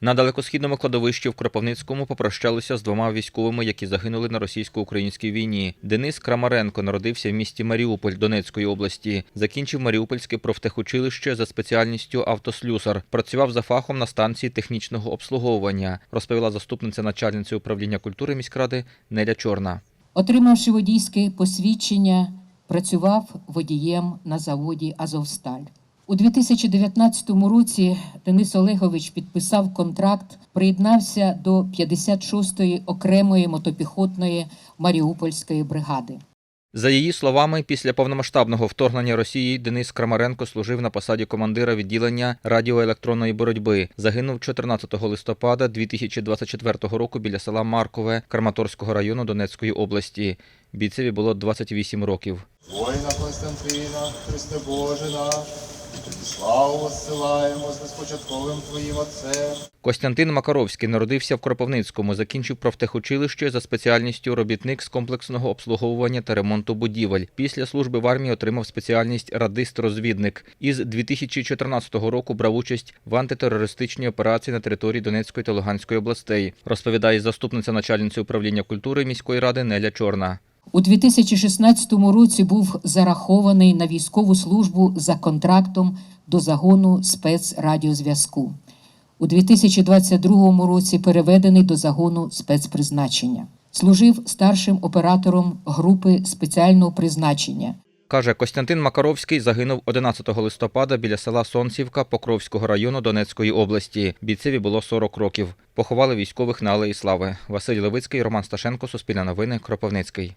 На далекосхідному кладовищі в Кропивницькому попрощалися з двома військовими, які загинули на російсько-українській війні. Денис Крамаренко народився в місті Маріуполь Донецької області. Закінчив Маріупольське профтехучилище за спеціальністю автослюсар. Працював за фахом на станції технічного обслуговування, розповіла заступниця начальниці управління культури міськради Неля Чорна. Отримавши водійське посвідчення, працював водієм на заводі Азовсталь. У 2019 році Денис Олегович підписав контракт, приєднався до 56-ї окремої мотопіхотної Маріупольської бригади. За її словами, після повномасштабного вторгнення Росії Денис Крамаренко служив на посаді командира відділення радіоелектронної боротьби. Загинув 14 листопада 2024 року біля села Маркове Краматорського району Донецької області. Бійцеві було 28 років. Воїна Константина, Христе Боже наш, тобі славу посилаємо з Твоїм Отцем. Костянтин Макаровський народився в Кропивницькому, закінчив профтехучилище за спеціальністю робітник з комплексного обслуговування та ремонту будівель. Після служби в армії отримав спеціальність радист-розвідник. Із 2014 року брав участь в антитерористичній операції на території Донецької та Луганської областей, розповідає заступниця начальниці управління культури міської ради Неля Чорна. У 2016 році був зарахований на військову службу за контрактом до загону спецрадіозв'язку. У 2022 році переведений до загону спецпризначення. Служив старшим оператором групи спеціального призначення. Каже, Костянтин Макаровський загинув 11 листопада біля села Сонцівка Покровського району Донецької області. Бійцеві було 40 років. Поховали військових на Алеї Слави. Василь Левицький, Роман Сташенко, Суспільне новини, Кропивницький.